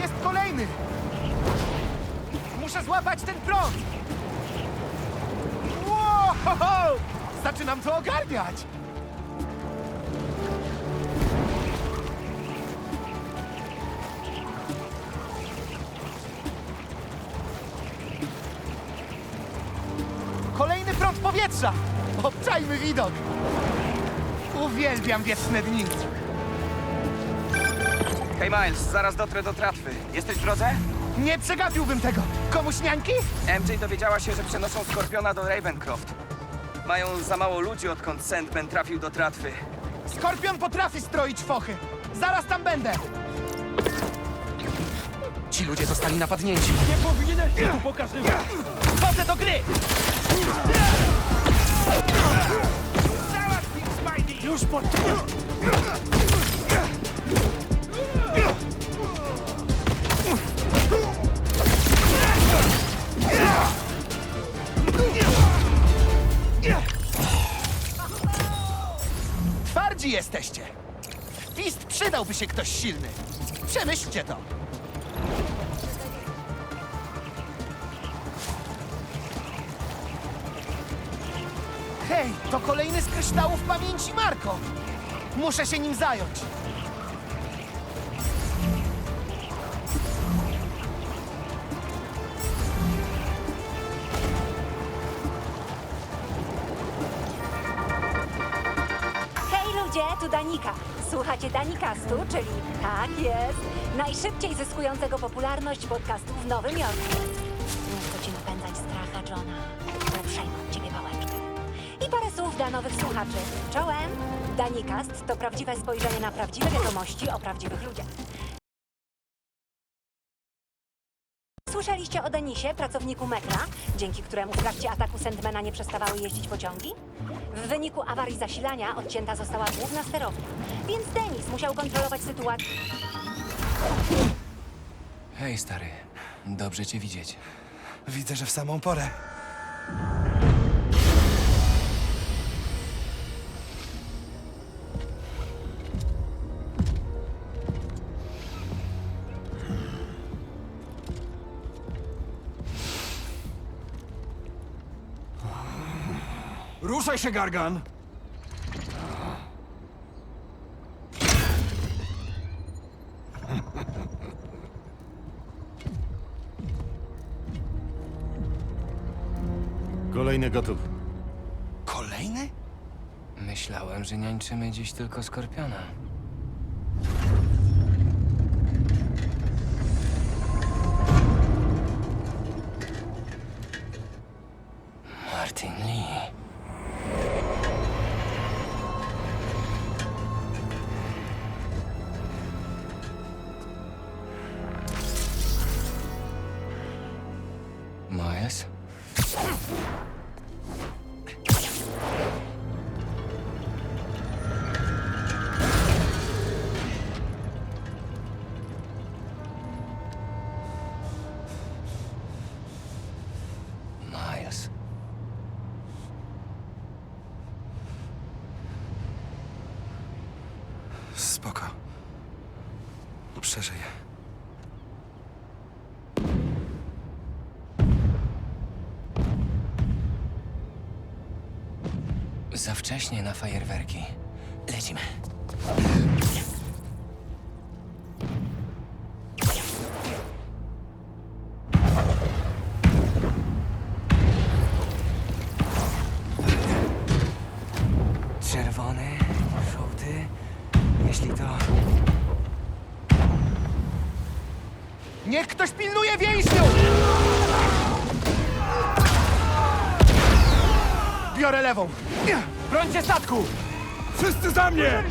Jest kolejny! Muszę złapać ten prąd! Wow! Zaczynam to ogarniać! Kolejny prąd powietrza! Obczajmy widok! Uwielbiam wieczne dni! Hej Miles, zaraz dotrę do tratwy. Jesteś w drodze? Nie przegapiłbym tego! Komuś niańki? MJ dowiedziała się, że przenoszą Skorpiona do Ravencroft. Mają za mało ludzi, odkąd Sandman trafił do tratwy. Skorpion potrafi stroić fochy! Zaraz tam będę! Ci ludzie zostali napadnięci. Nie powinieneś się tu pokazywać! Wchodzę do gry! Już po... się ktoś silny. Przemyślcie to! Hej, to kolejny z kryształów pamięci Marko! Muszę się nim zająć! Danikastu, czyli tak jest, najszybciej zyskującego popularność podcastu w Nowym Jorku. Nie chcę ci napędzać stracha, Johna. Uprzejmą ciebie pałeczkę. I parę słów dla nowych słuchaczy. Czołem! Danikast to prawdziwe spojrzenie na prawdziwe wiadomości o prawdziwych ludziach. Słyszeliście o Denisie, pracowniku metra, dzięki któremu w trakcie ataku Sandmana nie przestawały jeździć pociągi? W wyniku awarii zasilania odcięta została główna sterownia, więc Denis musiał kontrolować sytuację. Hej, stary. Dobrze cię widzieć. Widzę, że w samą porę. Ruszaj się, Gargan! Kolejny gotów. Kolejny? Myślałem, że niańczymy dziś tylko skorpiona. Spoko. Przeżyję. Za wcześnie na fajerwerki. Lecimy. Za mnie!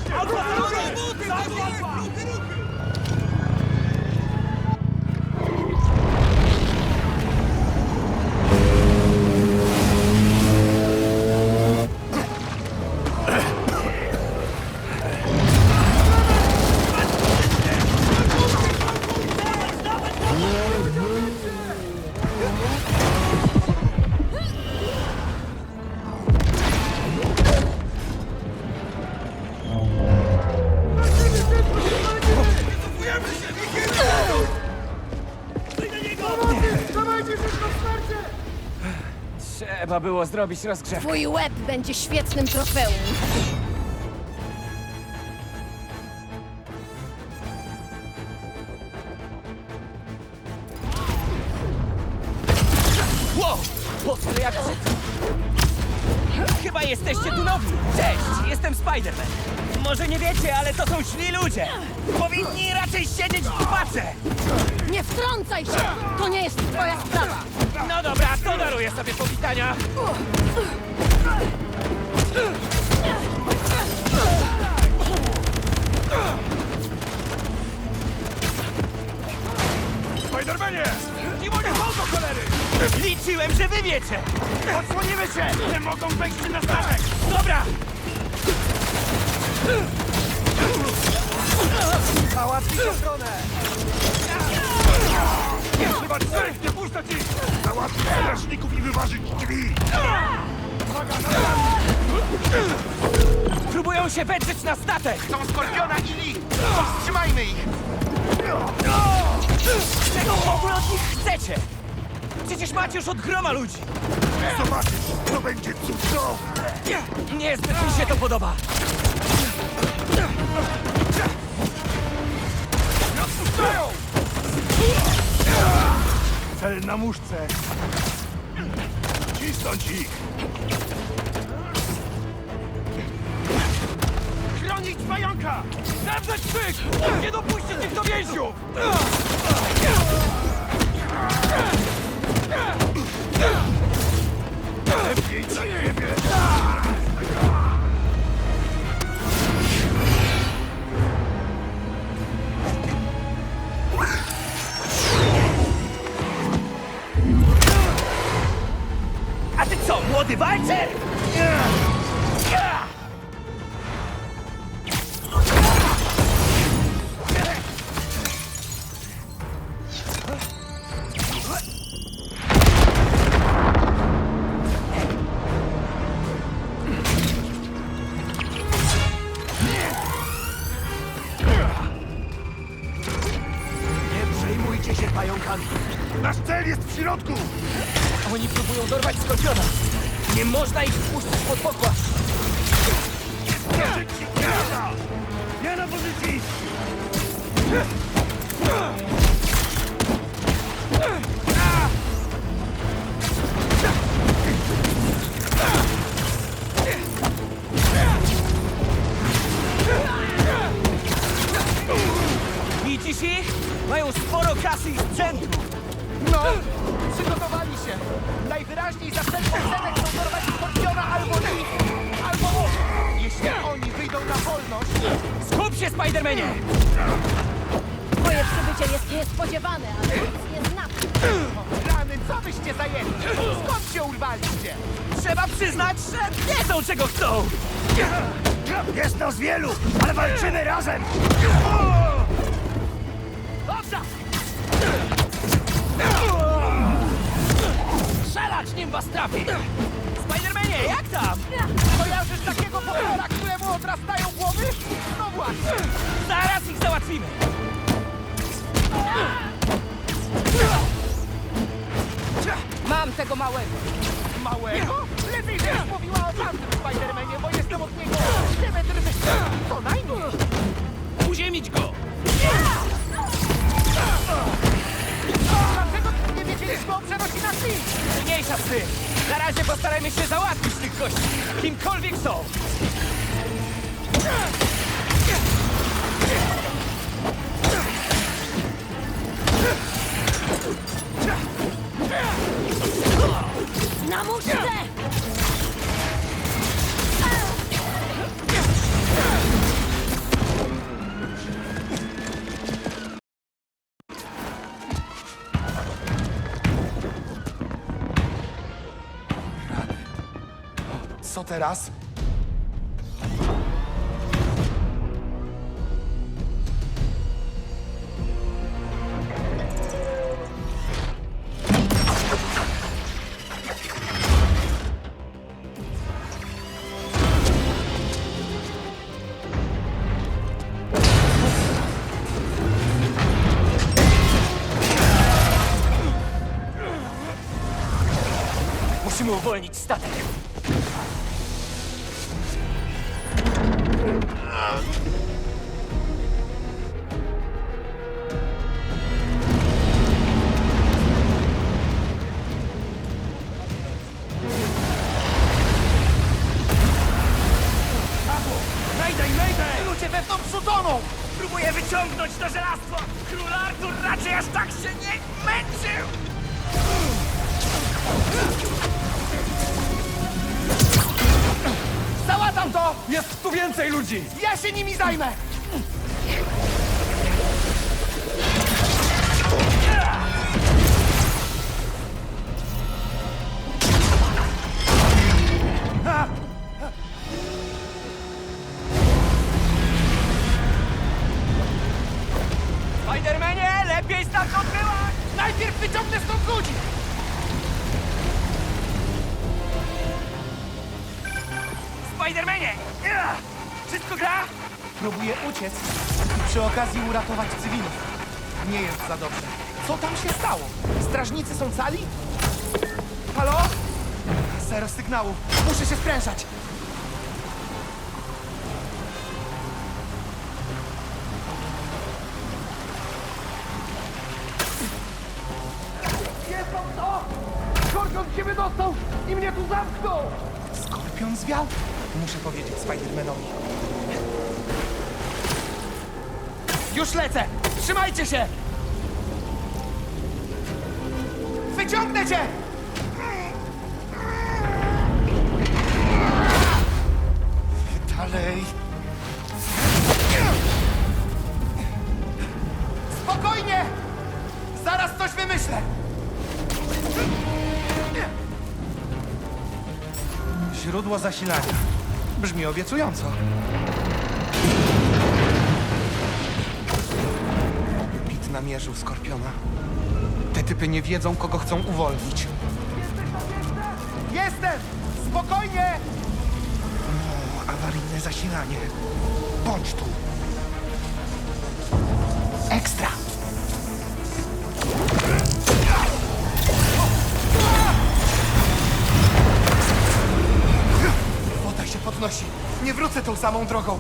Trzeba było zrobić rozgrzewkę. Twój łeb będzie świetnym trofeum. Wow! Potwór jak Chyba jesteście tu nowi. Cześć, jestem Spider-Man. Może nie wiecie, ale to są źli ludzie. Powinni raczej siedzieć w pace. Nie wtrącaj się! To nie jest twoja sprawa! No dobra, to daruję sobie powitania. Spidermanie! Nie mogę do cholery! Liczyłem, że wy wiecie. Odsłonimy się! Nie mogą wejść na statek! Dobra, Załatwij tę Chyba trzech nie puszczać ich! Załatwić strażników i wyważyć drzwi! próbują się wedrzeć na statek. Są Skorpiona i Lee! Powstrzymajmy ich! Czego w ogóle od nich chcecie? Przecież macie już od groma ludzi. Zobaczysz, to będzie cudowne! Niezbyt mi się to podoba. Cel na muszce! Cisnąć ich! Chronić pająka! Zawrzeć krzyk! Nie dopuścić ich do więziów! Lepiej dla ciebie! Na wolność, Skup się, Spidermanie! Twoje przybycie jest niespodziewane, ale nic nie znaczy. rany, co byście zajęli? Skąd się urwaliście? Trzeba przyznać, że wiedzą, czego chcą. Jest nas wielu, ale walczymy razem! Dobrze! Strzelać, nim was trafi! Spidermanie, jak tam? Kojarzysz takiego potwora, któremu odrastają głowy? No właśnie! Zaraz ich załatwimy! Mam tego małego. Małego? Lepiej, żebyś mówiła o tamtym Spidermanie, bo jestem od niego kilometr wyższy. Co najmniej. Uziemić go! Dlaczego nie wiedzieliśmy o przenosinach Lee? Mniejsza z tym! Na razie postarajmy się załatwić tych gości, kimkolwiek są! Na muszce! Teraz? Musimy uwolnić statek. Lepiej stamtąd byłaś! Najpierw wyciągnę stąd ludzi! Spidermanie! Wszystko gra? Próbuję uciec i przy okazji uratować cywilów. Nie jest za dobrze. Co tam się stało? Strażnicy są cali? Halo? Zero sygnału. Muszę się sprężać. Skorpion zwiał? Muszę powiedzieć Spidermanowi. Już lecę! Trzymajcie się! Wyciągnę cię! Źródło zasilania. Brzmi obiecująco. Pit namierzył Skorpiona. Te typy nie wiedzą, kogo chcą uwolnić. Jestem! Spokojnie! O, awaryjne zasilanie. Bądź tu. Ekstra! Nie wrócę tą samą drogą.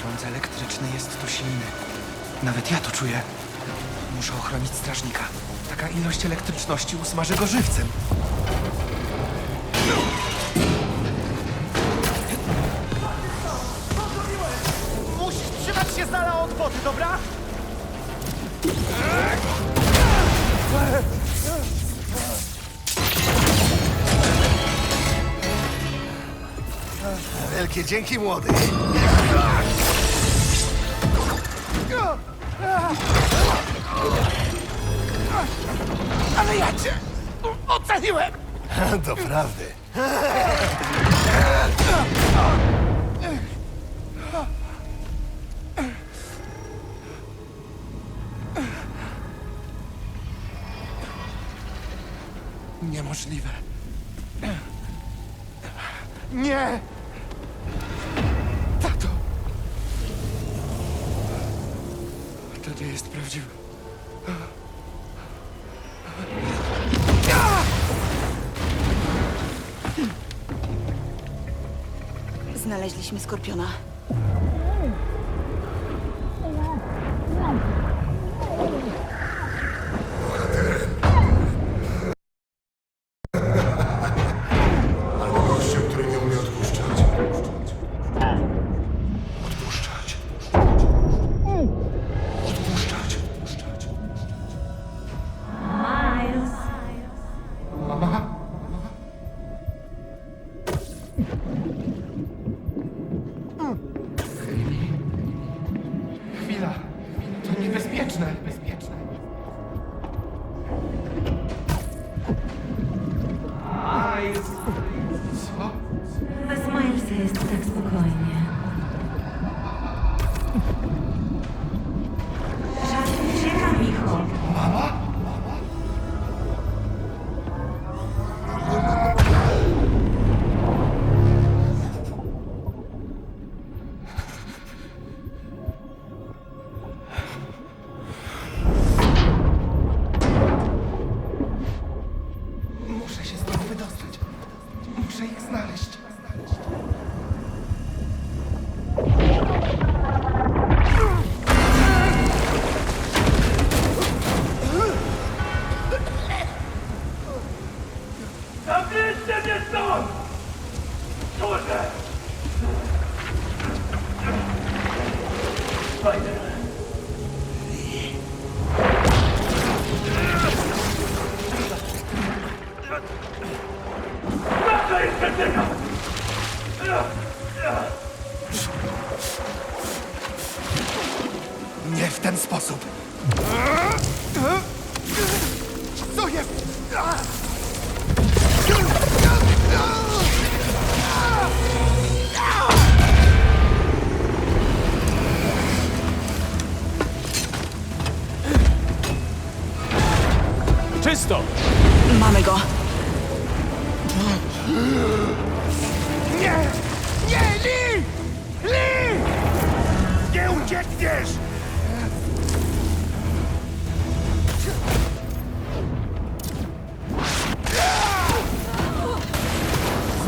Prąd elektryczny jest tu silny. Nawet ja to czuję. Muszę ochronić strażnika. Taka ilość elektryczności usmaży go żywcem. Musisz trzymać się z dala od wody, dobra? Wielkie dzięki, młody. Ale ja cię ocaliłem! Doprawdy. Niemożliwe. Nie! Nie jest prawdziwe. Znaleźliśmy skorpiona. Spider-Man.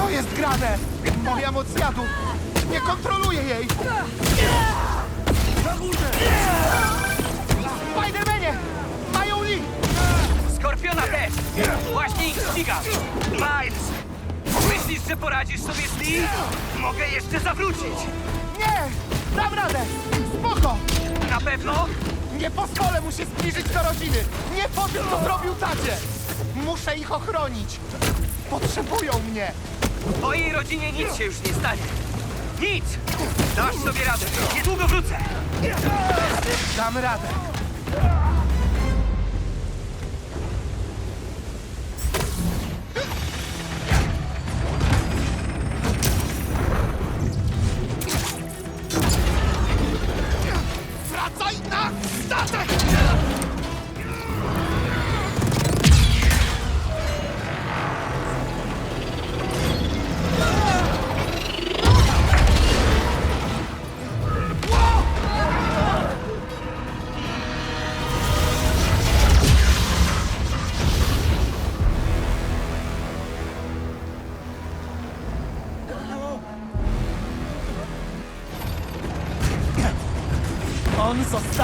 Co jest grane? Moja moc jadu! Nie kontroluję jej! Spidermanie! Mają Lee! Skorpiona też! Właśnie ich ścigam! Miles! Myślisz, że poradzisz sobie z Lee? Mogę jeszcze zawrócić! Nie! Dam radę! Spoko! Na pewno? Nie pozwolę mu się zbliżyć do rodziny! Nie po tym, co zrobił tacie! Muszę ich ochronić! Potrzebują mnie! Twojej rodzinie nic się już nie stanie! Nic! Dasz sobie radę! Niedługo wrócę! Dam radę!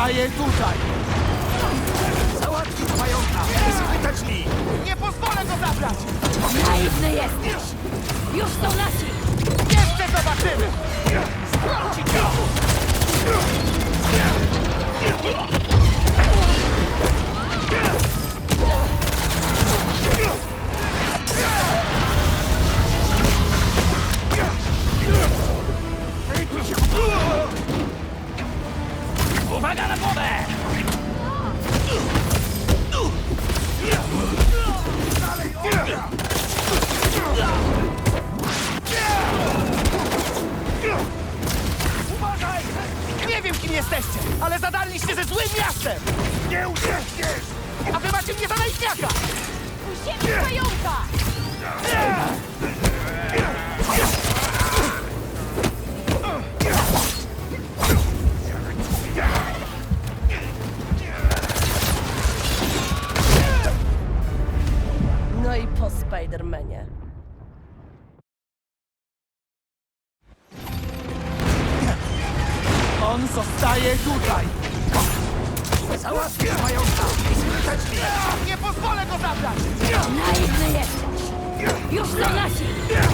大爷住宅。Już są nasi!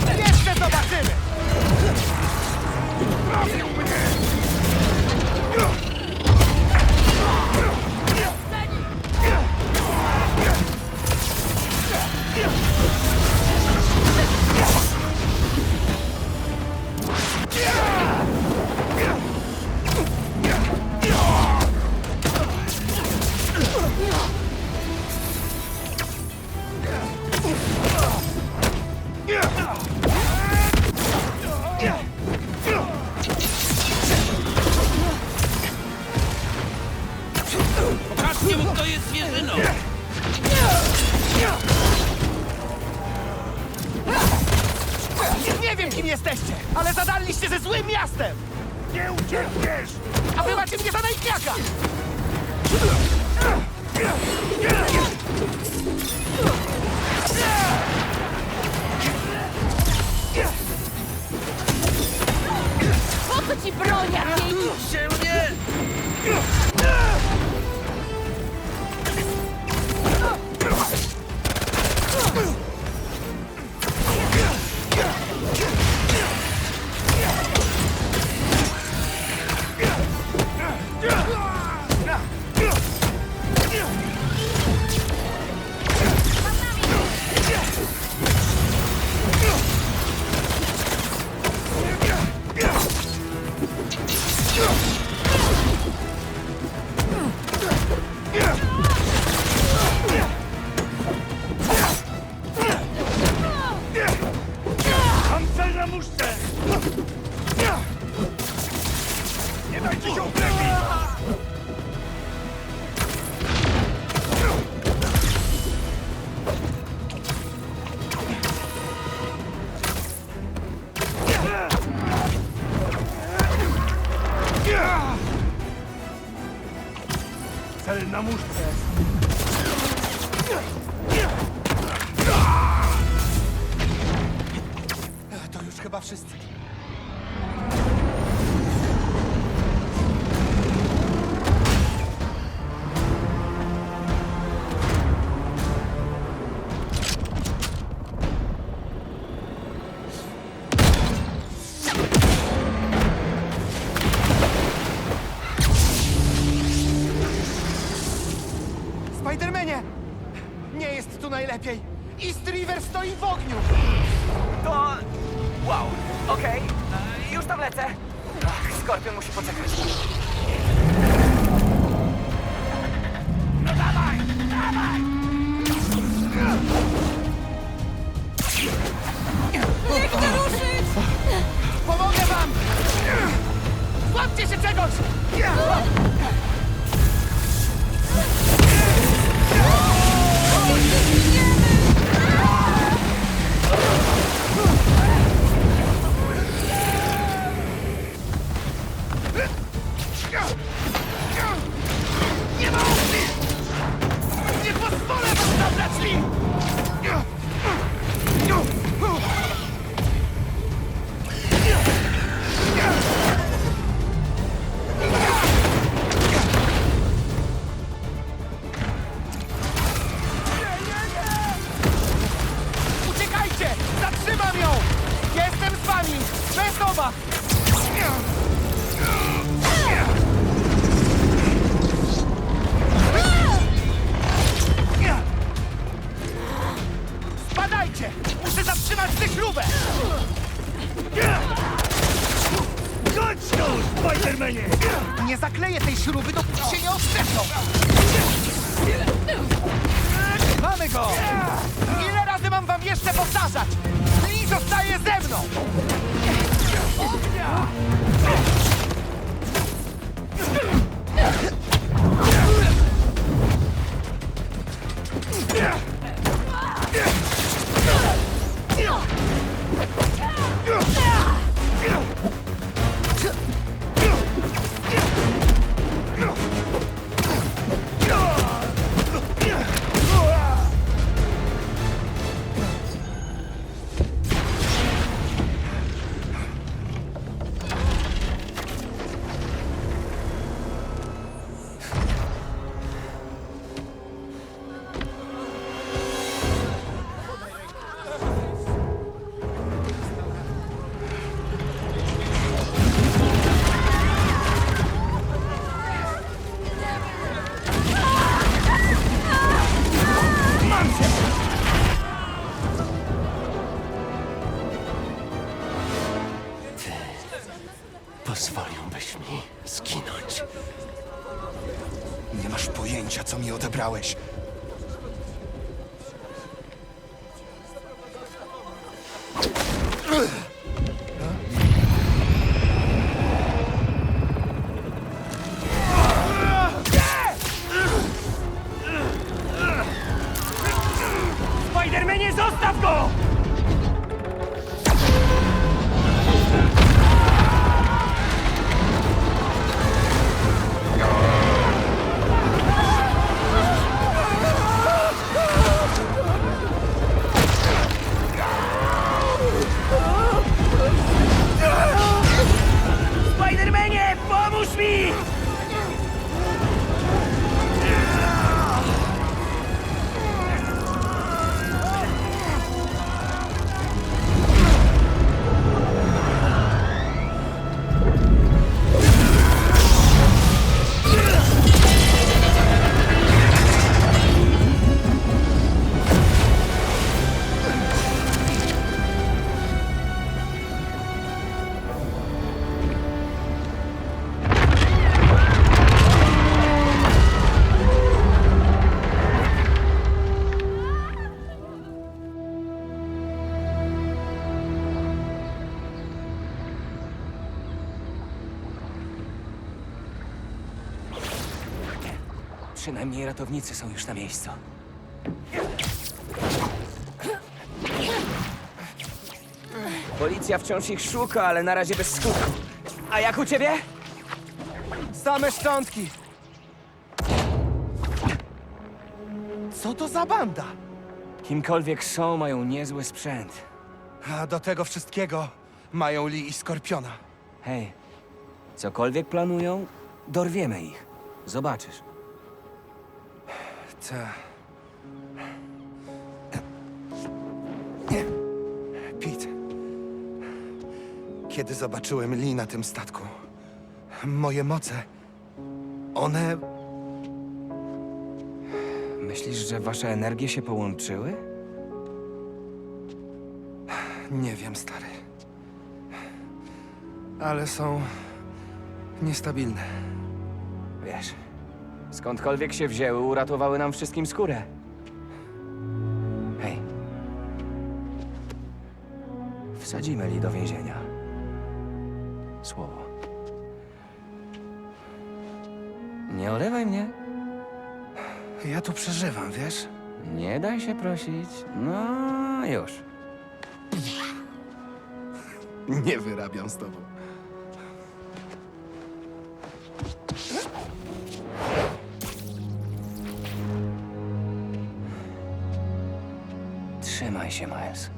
Ci broń, jak Oliver stoi w ogniu! To... wow, okej, e, już tam lecę. Ach, Skorpion musi poczekać. No dawaj, dawaj! Nie chcę ruszyć! Pomogę wam! Złapcie się czegoś! Przynajmniej ratownicy są już na miejscu. Policja wciąż ich szuka, ale na razie bez skutku. A jak u ciebie? Same szczątki! Co to za banda? Kimkolwiek są, mają niezły sprzęt. A do tego wszystkiego mają Lee i Skorpiona. Hej, cokolwiek planują, dorwiemy ich. Zobaczysz. Te... Pete. Kiedy zobaczyłem Lee na tym statku, moje moce, one... Myślisz, że wasze energie się połączyły? Nie wiem, stary. Ale są niestabilne. Wiesz, skądkolwiek się wzięły, uratowały nam wszystkim skórę. Hej. Wsadzimy Li do więzienia. Słowo. Nie olewaj mnie. Ja to przeżywam, wiesz? Nie daj się prosić. No już. Nie wyrabiam z tobą. Trzymaj się, Miles.